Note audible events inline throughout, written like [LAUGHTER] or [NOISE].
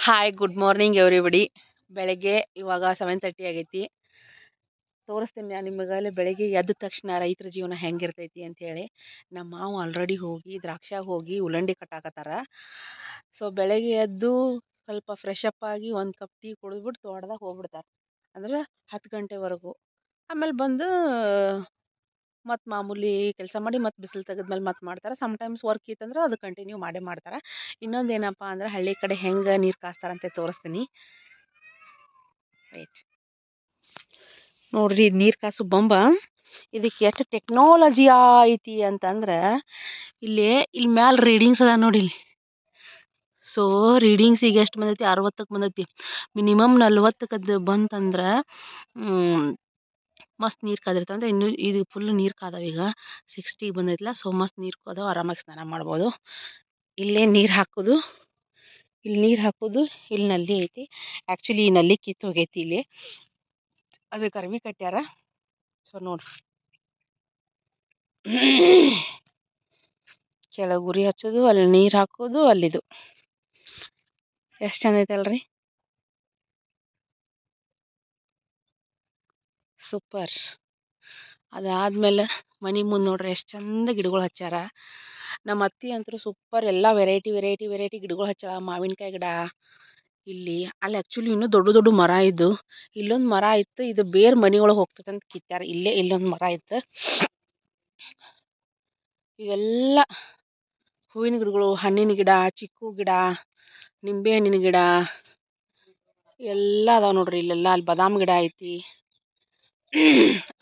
Hi good morning everybody ಬೆಳಗ್ಗೆ ಇವಾಗ seven thirty ಆಗೈತಿ. ತೋರಿಸ್ತೀನಿ ನಾನು ನಿಮಗಲ್ಲಿ ಬೆಳಗ್ಗೆ ಎದ್ದ ತಕ್ಷಣ ರೈತರ ಜೀವನ ಹೆಂಗಿರ್ತೈತಿ ಅಂಥೇಳಿ ನಮ್ಮ ಮಾವ ಆಲ್ರೆಡಿ ಹೋಗಿ ದ್ರಾಕ್ಷಾಗ ಹೋಗಿ ಉಲ್ಲಂಡಿ ಕಟ್ಟಾಕತ್ತಾರ. ಸೊ ಬೆಳಗ್ಗೆ ಎದ್ದು ಸ್ವಲ್ಪ ಫ್ರೆಶ್ ಅಪ್ ಆಗಿ ಒಂದು ಕಪ್ ಟೀ ಕುಡಿದ್ಬಿಟ್ಟು ತೋಟದಾಗ ಹೋಗ್ಬಿಡ್ತಾರೆ. ಅಂದ್ರೆ ಹತ್ತು ಗಂಟೆವರೆಗೂ. ಆಮೇಲೆ ಬಂದು ಮತ್ತು ಮಾಮೂಲಿ ಕೆಲಸ ಮಾಡಿ ಮತ್ತು ಬಿಸಿಲು ತೆಗೆದ್ಮೇಲೆ ಮತ್ತು ಮಾಡ್ತಾರೆ. ಸಮ್ಟೈಮ್ಸ್ ವರ್ಕ್ ಇತ್ತಂದ್ರೆ ಅದು ಕಂಟಿನ್ಯೂ ಮಾಡೇ ಮಾಡ್ತಾರೆ. ಇನ್ನೊಂದು ಏನಪ್ಪ ಅಂದ್ರೆ ಹಳ್ಳಿ ಕಡೆ ಹೆಂಗೆ ನೀರು ಕಾಸ್ತಾರಂತೆ ತೋರಿಸ್ತೀನಿ. ರೈಟ್ ನೋಡ್ರಿ ಇದು ನೀರು ಕಾಸು ಬೊಂಬ. ಇದಕ್ಕೆ ಎಷ್ಟು ಟೆಕ್ನಾಲಜಿ ಐತಿ ಅಂತಂದ್ರೆ ಇಲ್ಲಿ ಇಲ್ಲಿ ಮ್ಯಾಲ ರೀಡಿಂಗ್ಸ್ ಅದ ನೋಡಿ ಇಲ್ಲಿ. ಸೊ ಈಗ ಎಷ್ಟು ಬಂದೈತಿ? ಅರವತ್ತಕ್ಕೆ ಬಂದೈತಿ. ಮಿನಿಮಮ್ ನಲ್ವತ್ತಕ್ಕೆ ಅದು ಬಂತಂದ್ರೆ ಮಸ್ತ್ ನೀರು ಕಾದಿರ್ತವೆ ಅಂದರೆ ಇನ್ನೂ ಇದು ಫುಲ್ ನೀರು ಕಾದಾವ ಈಗ. ಸಿಕ್ಸ್ಟಿಗೆ ಬಂದೈತಲ್ಲ ಸೊ ಮಸ್ತ್ ನೀರು ಕಾದಾವ, ಆರಾಮಾಗಿ ಸ್ನಾನ ಮಾಡ್ಬೋದು. ಇಲ್ಲೇ ನೀರು ಹಾಕೋದು. ಇಲ್ಲಿ ನೀರು ಹಾಕೋದು ಇಲ್ಲಿ ನಲ್ಲಿ ಐತಿ. ಆ್ಯಕ್ಚುಲಿ ಈ ನಲ್ಲಿ ಕಿತ್ತು ಹೋಗೈತಿ ಇಲ್ಲಿ. ಅದಕ್ಕೆ ಕರ್ಮಿ ಕಟ್ಟ್ಯಾರ ಸೊ ನೋಡ್ರಿ ಕೆಳಗೆ ಉರಿ ಹಚ್ಚೋದು, ಅಲ್ಲಿ ನೀರು ಹಾಕೋದು, ಅಲ್ಲಿದು. ಎಷ್ಟು ಚಂದ ಐತಲ್ರಿ? ಸೂಪರ್. ಅದಾದ್ಮೇಲೆ ಮನೆ ಮುಂದೆ ನೋಡ್ರಿ ಎಷ್ಟು ಚಂದ ಗಿಡಗಳು ಹಚ್ಚಾರ ನಮ್ಮ ಅತ್ತಿ ಅಂತೂ ಸೂಪರ್ ಎಲ್ಲ ವೆರೈಟಿ ವೆರೈಟಿ ವೆರೈಟಿ ಗಿಡಗಳು ಹಚ್ಚಾಳ ಮಾವಿನಕಾಯಿ ಗಿಡ ಇಲ್ಲಿ. ಅಲ್ಲಿ ಆ್ಯಕ್ಚುಲಿ ಇನ್ನೂ ದೊಡ್ಡ ದೊಡ್ಡ ಮರ ಇದ್ದು, ಇಲ್ಲೊಂದು ಮರ ಇತ್ತು, ಇದು ಬೇರೆ ಮನೆ ಒಳಗೆ ಹೋಗ್ತೈತೆ ಅಂತ ಕಿತ್ತಾರೆ ಇಲ್ಲೇ ಇಲ್ಲೊಂದು ಮರ ಇತ್ತು. ಇವೆಲ್ಲ ಹೂವಿನ ಗಿಡಗಳು, ಹಣ್ಣಿನ ಗಿಡ, ಚಿಕ್ಕು ಗಿಡ, ನಿಂಬೆ ಹಣ್ಣಿನ ಗಿಡ, ಎಲ್ಲ ಅದಾವೆ ನೋಡ್ರಿ ಇಲ್ಲೆಲ್ಲ. ಅಲ್ಲಿ ಬಾದಾಮಿ ಗಿಡ ಐತಿ.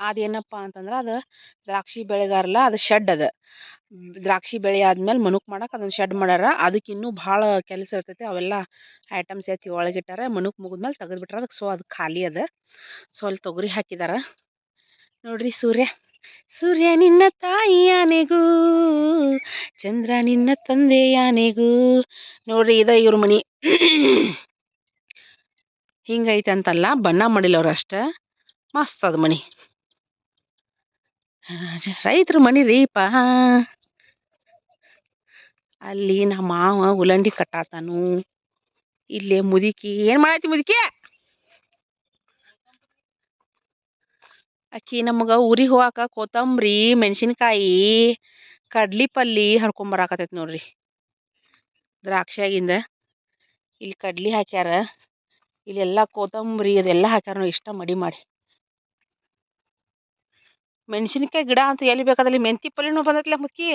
ಅದೇನಪ್ಪ ಅಂತಂದ್ರೆ ಅದು ದ್ರಾಕ್ಷಿ ಬೆಳೆಗಾರಲ್ಲ ಅದು ಶೆಡ್ ಅದು. ದ್ರಾಕ್ಷಿ ಬೆಳೆ ಆದ್ಮೇಲೆ ಮನುಕ್ ಮಾಡಕ್ಕೆ ಅದೊಂದು ಶೆಡ್ ಮಾಡ್ಯಾರ. ಅದಕ್ಕೆ ಇನ್ನೂ ಭಾಳ ಕೆಲಸ ಇರ್ತೈತಿ. ಅವೆಲ್ಲ ಐಟಮ್ಸ್ ಎತ್ತಿ ಒಳಗಿಟ್ಟಾರೆ ಮನುಕ್ ಮುಗಿದ್ಮೇಲೆ ತೆಗೆದು ಬಿಟ್ರೆ ಅದಕ್ಕೆ ಸೊ ಅದು ಖಾಲಿ ಅದ. ಸೊ ಅಲ್ಲಿ ತೊಗರಿ ಹಾಕಿದಾರ. ನೋಡ್ರಿ ಸೂರ್ಯ. ಸೂರ್ಯ ನಿನ್ನ ತಾಯಿಯಾನೆಗೂ, ಚಂದ್ರ ನಿನ್ನ ತಂದೆಯಾನೆಗೂ. ನೋಡ್ರಿ ಇದ ಇವ್ರ ಮನಿ. ಹಿಂಗೈತೆ ಅಂತಲ್ಲ ಬಣ್ಣ ಮಾಡಿಲ್ಲ ಅವ್ರು ಅಷ್ಟೇ. ಮಸ್ತ್ ರಾಜ ಮನಿ. ರೈತರ ಮನಿ ರೀಪಾ ಅಲ್ಲಿ ನಮ್ಮ ಮಾವ ಉಲಂಡಿ ಕಟ್ಟಾತಾನು. ಇಲ್ಲೇ ಮುದುಕಿ, ಏನು ಮಾಡತ್ತಿ ಮುದುಕಿ? ಅಕ್ಕಿ ನಮಗೆ ಊರಿಗೆ ಹೋಗಾಕ ಕೊತ್ತಂಬರಿ, ಮೆಣಸಿನ್ಕಾಯಿ ಕಡ್ಲಿ ಪಲ್ಲೆ ಹರ್ಕೊಂಬರಾಕತೈತಿ ನೋಡ್ರಿ. ದ್ರಾಕ್ಷಿಯಾಗಿಂದ ಇಲ್ಲಿ ಕಡ್ಲಿ ಹಾಕ್ಯಾರ. ಇಲ್ಲೆಲ್ಲ ಕೊತ್ತಂಬರಿ ಅದೆಲ್ಲ ಹಾಕ್ಯಾರ ನೋಡಿ ಇಷ್ಟ ಮಡಿ ಮಾಡಿ. ಮೆಣಸಿನ್ಕಾಯಿ ಗಿಡ ಅಂತೂ ಎಲ್ಲಿ ಬೇಕಾದಲ್ಲಿ ಮೆಂತಿ ಪಲ್ಯನೂ ಬಂದೈತಿಲ್ಲ ಮುಕ್ಕಿ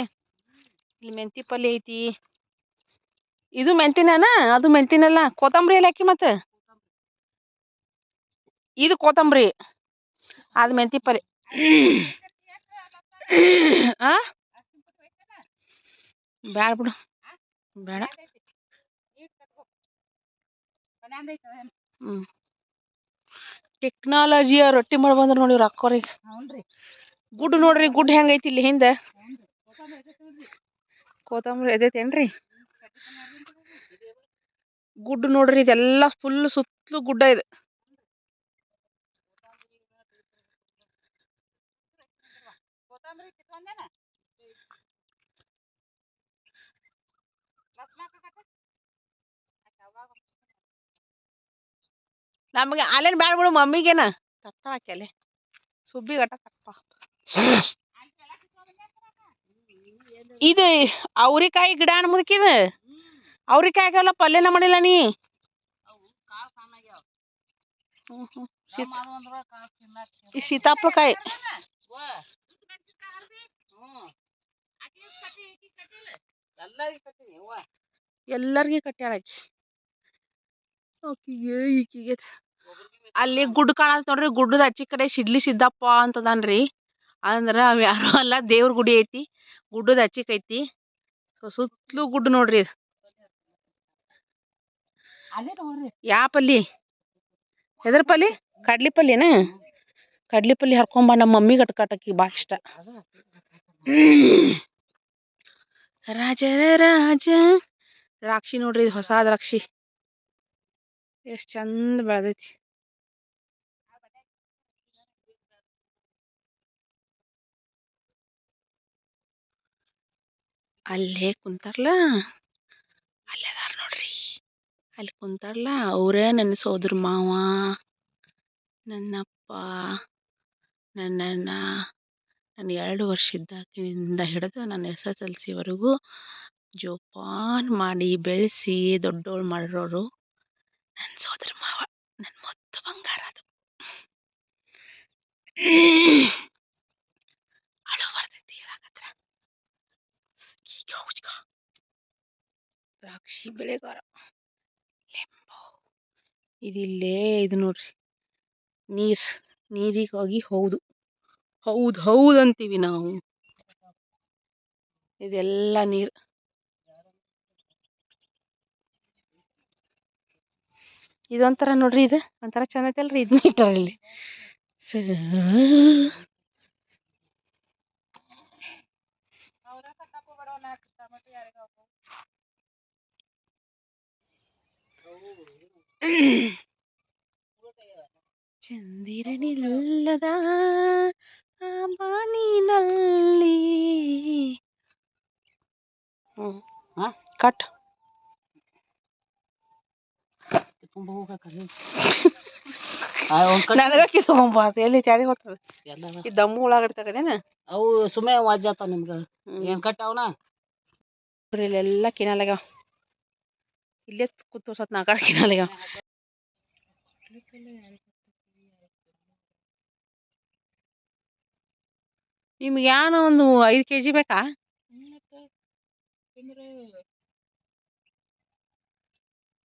ಇಲ್ಲಿ ಮೆಂತಿ ಪಲ್ಲೆ ಐತಿ. ಇದು ಮೆಂತಿನನ? ಅದು ಮೆಂತಿನಲ್ಲ. ಕೊತ್ತಂಬರಿ ಎಲ್ಲ ಹಾಕಿ ಮತ್ತೆ? ಇದು ಕೊತ್ತಂಬರಿ. ಅದು ಮೆಂತಿ ಪಲ್ಲೆ ಆ? ಬೇಡ ಬಿಡು. ಬೇಡ ಹ್ಞೂ ಟೆಕ್ನಾಲಜಿಯ ರೊಟ್ಟಿ ಮಾಡಿ ಬಂದ್ರೆ ನೋಡಿ ಇವ್ರು ಗುಡ್ ನೋಡ್ರಿ ಗುಡ್ ಹೆಂಗೈತಿ ಇಲ್ಲಿ ಹಿಂದೆ? ಕೋತಂಬರಿ ಎದೈತೇನ್ರಿ? ಗುಡ್ ನೋಡ್ರಿ ಇದೆಲ್ಲ ಫುಲ್ ಸುತ್ತಲೂ ಗುಡ್ಡ ಇದೆ. ನಮಗೆ ಅಲ್ಲೇನು ಬ್ಯಾಡ ಬಿಡು ಮಮ್ಮಿಗೇನ. ತಪ್ಪ ಹಾಕ್ಯಾಲೆ ಸುಬ್ಬಿ ಗಟ್ಟ ತಪ್ಪ ಇದು ಅವ್ರಿಕಾಯಿ ಗಿಡ ಅನ್ಮುದಕ್ಕಿದ ಅವ್ರಿಕಾಯಿ ಹಾಕಲ್ಲ ಪಲ್ಯನ ಮಾಡಿಲ್ಲ ನೀ? ಈ ಎಲ್ಲರಿಗೆ ಆಕಿ. ಆಕಿಗೆ ಅಲ್ಲಿ ಗುಡ್ಡ ಕಾಣತ್ ನೋಡ್ರಿ, ಗುಡ್ಡದ ಆಚೆ ಕಡೆ ಸಿಡ್ಲಿ ಸಿದ್ದಪ್ಪ ಅಂತದನ್ರಿ. ಅಂದ್ರೆ ಅವು ಯಾರು [LAUGHS] ಅಲ್ಲ ದೇವ್ರ ಗುಡಿ ಐತಿ ಗುಡ್ಡದ ಹಚ್ಚಿಕೈತಿ ಐತಿ. ಸೊ ಸುತ್ತಲೂ ಗುಡ್ಡ ನೋಡ್ರಿ ಇದು. ಯಾ ಪಲ್ಲಿ? ಎದ್ರ ಪಲ್ಲಿ? ಕಡ್ಲಿ ಪಲ್ಲಿನ? ಕಡ್ಲಿ ಪಲ್ಲಿ ಹರ್ಕೊಂಬ ನಮ್ಮ ಮಮ್ಮಿ ಕಟ್ಕಾಟಕಿ ಭಾಳ ಇಷ್ಟ. ರಾಜರ ರಾಜ ದ್ರಾಕ್ಷಿ ನೋಡ್ರಿ ಇದು ಹೊಸ ದ್ರಾಕ್ಷಿ. ಎಷ್ಟು ಚಂದ ಬೆಳೆದೈತಿ. ಅಲ್ಲೇ ಕುಂತಾರಲ್ಲ ಅಲ್ಲೇ ಅದಾರ ನೋಡ್ರಿ ಅಲ್ಲಿ ಕುಂತಾರಲ್ಲ ಅವರೇ ನನ್ನ ಸೋದರ ಮಾವ ನನ್ನಪ್ಪ ನನ್ನಣ್ಣ ನಾನು ಎರಡು ವರ್ಷ ಇದ್ದಾಗಿನಿಂದ ಹಿಡಿದು ನನ್ನ ಎಸ್ ಎಸ್ ಎಲ್ ಸಿವರೆಗೂ ಜೋಪಾನ ಮಾಡಿ ಬೆಳೆಸಿ ದೊಡ್ಡೋಳು ಮಾಡಿರೋರು ನನ್ನ ಸೋದರ ಮಾವ ನನ್ನ ಮೊತ್ತ ಬಂಗಾರ ಅದು. ದ್ರಾಕ್ಷಿ ಬೆಳೆಗಾರ ಲೆಂಬೋ ಇದಿಲ್ಲೇ ಇದು ನೋಡ್ರಿ ನೀರು ನೀರಿಗಾಗಿ ಹೌದು ಹೌದು ಹೌದು ಅಂತೀವಿ ನಾವು ಇದೆಲ್ಲ ನೀರು ಇದೊಂಥರ ನೋಡ್ರಿ ಇದು ಒಂಥರ ಚಂದ ಐತಲ್ರಿ ಇದನ್ನ ಇಟ್ಟಾರ ಇಲ್ಲಿ ಸ ಚಂದಿರನಿಲ್ಲದ ಆ ಬಾನಿನಲ್ಲಿ ಹ್ಞೂ ಹಾ? ಕಟ್ ತುಂಬ ಹೋಗಕ್ಕಲ್ಲ ಒಂದು ನನಗ ಕಿಸ್ಕೊಂಬ ಎಲ್ಲಿ ಚಾರಿ ಹೋಗ್ತದ ಎಲ್ಲ ಈ ದಮ್ಮು ಉಳ್ಳಾಗಡ್ಡಿ ತಗದೇನ ಅವು ಸುಮ್ಮನೆ ವಾಜ್ಜಾತ ನಿಮ್ಗೆ ಏನು ಕಟ್ಟಾವನ ಇಲ್ಲೆಲ್ಲ ಕಿನಾಲ್ ಆಗ್ಯಾವ ಇಲ್ಲೇ ಕೂತು ಸತ್ ಕಿನಾಲ್ ಆಗ್ಯಾವ ನಿಮ್ಗೆ ಏನೋ ಒಂದು ಐದು ಕೆ ಜಿ ಬೇಕಾ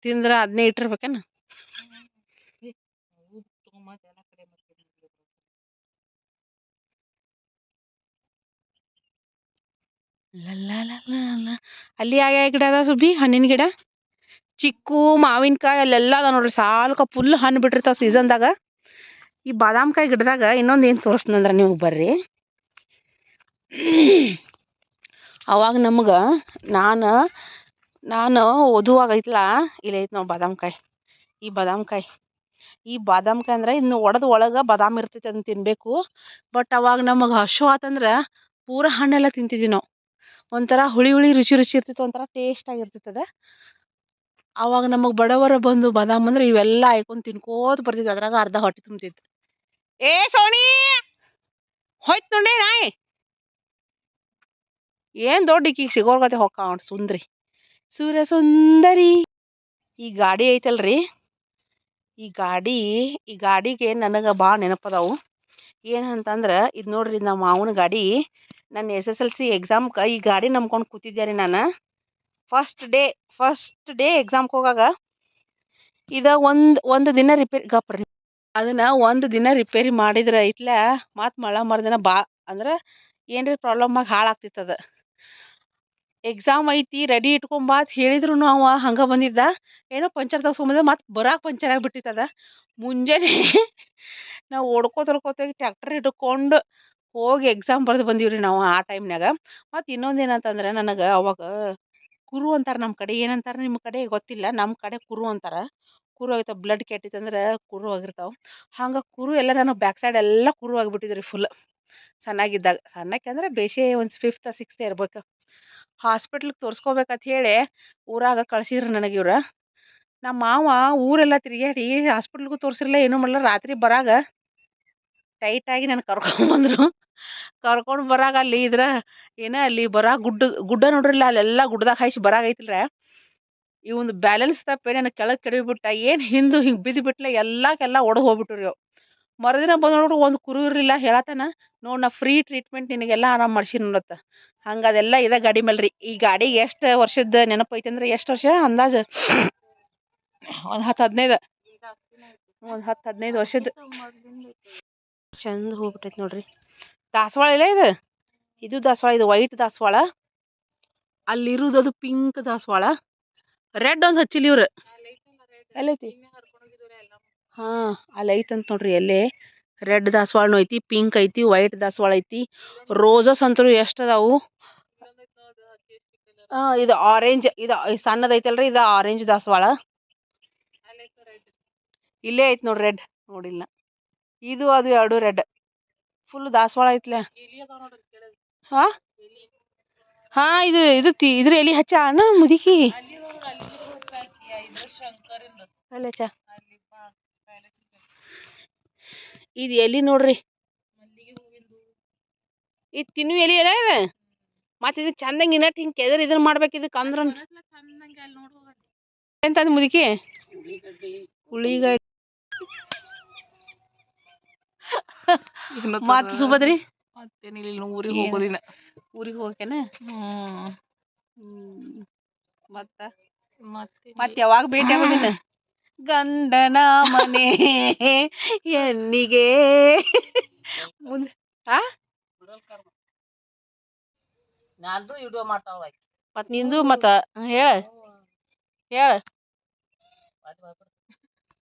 ತಿಂದ್ರೆ ಅದನ್ನೇ ಇಟ್ಟಿರ್ಬೇಕೇನ. ಅಲ್ಲಿ ಯಾವ ಗಿಡ ಅದಾವ ಸುಬ್ಬಿ ಹಣ್ಣಿನ ಗಿಡ ಚಿಕ್ಕು ಮಾವಿನಕಾಯಿ ಅಲ್ಲೆಲ್ಲ ಅದಾವ ನೋಡ್ರಿ, ಸಾಲ್ಕ ಫುಲ್ ಹಣ್ಣು ಬಿಟ್ಟಿರ್ತಾವ ಸೀಸನ್ದಾಗ ಈ ಬಾದಾಮ್ಕಾಯಿ ಗಿಡದಾಗ ಇನ್ನೊಂದು ಏನು ತೋರಿಸ್ನಂದ್ರೆ ನೀವು ಬರ್ರಿ. ಅವಾಗ ನಮ್ಗೆ ನಾನು ನಾನು ಓದುವಾಗ ಐತ್ಲ, ಇಲ್ಲಿ ನಾವು ಬಾದಾಮ್ಕಾಯಿ. ಈ ಬಾದಾಮ್ಕಾಯಿ. ಈ ಬಾದಾಮ್ಕಾಯಿ ಅಂದ್ರೆ ಇನ್ನು ಒಡೆದು ಒಳಗೆ ಬಾದಾಮ್ ಇರ್ತೈತೆ ಅದನ್ನ ತಿನ್ನಬೇಕು ಬಟ್ ಅವಾಗ ನಮಗೆ ಹಶು ಆತಂದ್ರೆ ಪೂರ ಹಣ್ಣೆಲ್ಲ ತಿಂತಿದ್ವಿ ನಾವು. ಒಂಥರ ಹುಳಿ ಹುಳಿ ರುಚಿ ರುಚಿ ಇರ್ತಿತ್ತು, ಒಂಥರ ಟೇಸ್ಟ್ ಆಗಿರ್ತೈತೆ ಅದು. ಅವಾಗ ನಮಗೆ ಬಡವರು ಬಂದು ಬಾದಾಮ್ ಅಂದ್ರೆ ಇವೆಲ್ಲ ಹಾಯ್ಕೊಂಡು ತಿನ್ಕೋತ ಬರ್ತಿದ್ವಿ. ಅದ್ರಾಗ ಅರ್ಧ ಹೊಟ್ಟೆ ತುಂಬ್ತಿತ್ತು. ಏ ಸೋಣಿ! ಹೋಯ್ತು ನೋಡಿ ನಾಯಿ! ಏನು ದೊಡ್ಡ ಈಕೀಗ ಸಿಗೋರ್ಗತೆ ಹೊಕ್ಕ ಸುಂದ್ರಿ. ಸೂರ್ಯ ಸುಂದರಿ! ಈ ಗಾಡಿ ಐತಲ್ರಿ? ಈ ಗಾಡಿ, ಈ ಗಾಡಿಗೆ ನನಗೆ ಭಾಳ ನೆನಪದಾವು. ಏನಂತಂದ್ರೆ ಇದು ನೋಡ್ರಿ ನಮ್ಮ ಮಾವನ ಗಾಡಿ. ನನ್ನ ಎಸ್ ಎಸ್ ಎಲ್ ಸಿ ಎಕ್ಸಾಮ್ಗೆ ಈ ಗಾಡಿ ನಂಬ್ಕೊಂಡು ಕೂತಿದ್ದೆ ರೀ ನಾನು. ಫಸ್ಟ್ ಡೇ ಫಸ್ಟ್ ಡೇ ಎಕ್ಸಾಮ್ಗೆ ಹೋಗಾಗ ಇದ ಒಂದು ಒಂದು ದಿನ ರಿಪೇರಿ ಗಪ್ರಿ ಅದನ್ನು ಒಂದು ದಿನ ರಿಪೇರಿ ಮಾಡಿದ್ರೆ ಇಟ್ಲ ಮತ್ತು ಮಳೆ ಮರುದಿನ ಬಾ, ಅಂದ್ರೆ ಏನ್ರಿ ಪ್ರಾಬ್ಲಮ್ ಆಗಿ ಹಾಳಾಗ್ತಿತ್ತು ಅದು. ಎಕ್ಸಾಮ್ ಐತಿ ರೆಡಿ ಇಟ್ಕೊಂಡ್ ಅಂತ ಹೇಳಿದ್ರು ಅವ ಹಂಗೆ ಬಂದಿದ್ದ. ಏನೋ ಪಂಚರ್ ಸುಮ್ಮನೆ ಮತ್ತು ಬರಾಕ್ ಪಂಚರ್ ಆಗಿಬಿಟ್ಟಿತ್ತು ಅದು. ಮುಂಜಾನೆ [LAUGHS] ನಾವು ಓಡ್ಕೋತ ಓಡ್ಕೋತ ಹೋಗಿ ಟ್ಯಾಕ್ಟರ್ ಹಿಡ್ಕೊಂಡು ಹೋಗಿ ಎಕ್ಸಾಮ್ ಬರೆದು ಬಂದೀವಿ ರೀ ನಾವು ಆ ಟೈಮ್ನಾಗ ಮತ್ತು ಇನ್ನೊಂದು ಏನಂತಂದ್ರೆ ನನಗೆ ಅವಾಗ ಕುರು ಅಂತಾರೆ ನಮ್ಮ ಕಡೆ. ಏನಂತಾರೆ ನಿಮ್ಮ ಕಡೆ ಗೊತ್ತಿಲ್ಲ. ನಮ್ಮ ಕಡೆ ಕುರು ಅಂತಾರೆ. ಕುರು ಆಗಿರ್ತಾವೆ ಬ್ಲಡ್ ಕೆಟ್ಟಿತ್ತಂದ್ರೆ ಕುರು ಆಗಿರ್ತಾವೆ. ಹಂಗೆ ಕುರು ಎಲ್ಲ ನನಗೆ ಬ್ಯಾಕ್ ಸೈಡ್ ಎಲ್ಲ ಕುರು ಆಗಿಬಿಟ್ಟಿದ್ರಿ ಫುಲ್ ಸಣ್ಣಾಗಿದ್ದಾಗ. ಸಣ್ಣಕ್ಕೆ ಅಂದ್ರೆ ಬೇಷೆ ಒಂದು ಫಿಫ್ತ್ ಸಿಕ್ಸ್ತ್ ಇರ್ಬೇಕು. ಹಾಸ್ಪಿಟ್ಲಿಗೆ ತೋರಿಸ್ಕೋಬೇಕಂತ ಹೇಳಿ ಊರಾಗ ಕಳ್ಸಿದ್ರು ನನಗೆ ಇವ್ರು. ನಮ್ಮ ಮಾವ ಊರೆಲ್ಲ ತಿರುಗಾಡಿ ಹಾಸ್ಪಿಟ್ಲಿಗೂ ತೋರಿಸಿರಲಿಲ್ಲ, ಏನೂ ಮಾಡಲ್ಲ ರಾತ್ರಿ ಬರಾಗ ಟೈಟಾಗಿ ನನ್ನ ಕರ್ಕೊಂಬಂದರು ಕರ್ಕೊಂಡು ಬರಾಗ ಅಲ್ಲಿ ಇದ್ರ ಏನ ಅಲ್ಲಿ ಬರ ಗುಡ್ಡ ಗುಡ್ಡ ನೋಡ್ರಿಲ್ಲ ಅಲ್ಲೆಲ್ಲ ಗುಡ್ಡದಾಗ ಹಾಯ್ಸಿ ಬರಾಗ ಈ ಒಂದು ಬ್ಯಾಲೆನ್ಸ್ ತಪ್ಪಿ ಕೆಳಗೆ ಕೆಡವಿಬಿಟ್ಟ ಏನು ಹಿಂದೆ ಹಿಂಗೆ ಬಿದ್ದು ಬಿಟ್ಲೆ ಎಲ್ಲಕ್ಕೆಲ್ಲ ಒಡೆದು ಹೋಗ್ಬಿಟ್ರು ಇವು ಮರುದಿನ ಬಂದು ನೋಡ್ರಿ ಒಂದು ಕುರು ಇರಲಿಲ್ಲ ಹೇಳತ್ತಾನ ನೋಡಿ ನಾ ಫ್ರೀ ಟ್ರೀಟ್ಮೆಂಟ್ ನಿನಗೆಲ್ಲ ಆರಾಮ್ ಮಾಡ್ಸಿ ನೋಡತ್ತ. ಹಂಗೆ ಅದೆಲ್ಲ ಇದೆ ಗಾಡಿ ಮೇಲೆ ರೀ ಈ ಗಾಡಿಗೆ ಎಷ್ಟು ವರ್ಷದ ನೆನಪು ಐತೆ ಅಂದ್ರೆ ಎಷ್ಟು ವರ್ಷ ಅಂದಾಜು? ಒಂದು ಹತ್ತು ಹದಿನೈದು. ಒಂದು ಹತ್ತು ಹದಿನೈದು ವರ್ಷದ. ಚಂದ ಹೋಗ್ಬಿಟ್ಟೈತೆ ನೋಡ್ರಿ. ದಾಸವಾಳ ಇಲ್ಲ ಇದು? ಇದು ದಾಸವಾಳ ಇದು ವೈಟ್ ದಾಸವಾಳ. ಅಲ್ಲಿರುವುದು ಅದು ಪಿಂಕ್ ದಾಸವಾಳ. ರೆಡ್ ಒಂದು ಹಚ್ಚಿಲ್ಲ ಇವ್ರು. ಎಲ್ಲೈತಿ? ಹಾಂ ಅಲ್ಲಿ ಅಂತ ನೋಡ್ರಿ ಎಲ್ಲೇ? ರೆಡ್ ದಾಸವಾಳನೂ ಐತಿ ಪಿಂಕ್ ಐತಿ ವೈಟ್ ದಾಸವಾಳ ಐತಿ. ರೋಸಸ್ ಅಂತೂ ಎಷ್ಟು ಅದಾವು? ಹಾಂ ಇದು ಆರೆಂಜ್ ಇದು ಸಣ್ಣದೈತಲ್ರಿ ಇದು ಆರೆಂಜ್ ದಾಸವಾಳ. ಇಲ್ಲೇ ಐತಿ ನೋಡ್ರಿ ರೆಡ್ ನೋಡಿಲ್ಲ. ಇದು ಅದು ಎರಡು ರೆಡ್ ಫುಲ್ ದಾಸವಾಳ ಐತ್ಲೆ. ಹಾ? ಹಾ ಇದು ಇದು ತಿ ಇದ್ರ ಎಲಿ ಹಚ್ಚ ಅಣ್ಣ ಮುದುಕಿ. ಇದು ಎಲ್ಲಿ ನೋಡ್ರಿ. ಇದು ತಿನ್ನು ಎಲಿ ಅಲ್ಲ ಇದು? ಮತ್ತೆ ಇದಕ್ಕೆ ಚಂದಂಗೆ ಇನ್ನಟ್ ಹಿಂಗೆ ಕೆದರ್ ಇದನ್ನ ಮಾಡ್ಬೇಕು ಇದಕ್ಕೆ ಅಂದ್ರ ಎಂತಂದ್ ಮುದುಕಿ? ಉಳ್ಳಿಗಡ್ಡಿ ಮತ್ತೆ ಸುಭದ್ರಿ? ಮತ್ತೇನಿಲ್ಲ ಊರಿಗೆ ಹೋಗೋದಿನ ಹೋಗೋದಿಲ್ಲ. ಊರಿಗೆ ಹೋಗ್ಯಾನ ಹ್ಮ್. ಮತ್ತ? ಮತ್ತೆ ಮತ್ತೆ ಯಾವಾಗ ಭೇಟಿ ಆಗೋದಿನ ಗಂಡನ ಮನೆ ಹೆಣ್ಣಿಗೆ ಮುಂದೆ ಆ? ನಂದು ವಿಡಿಯೋ ಮಾಡ್ತಾವ ಮತ್ ನಿಂದು ಮತ್ತ? ಹೇಳ. ಹೇಳ.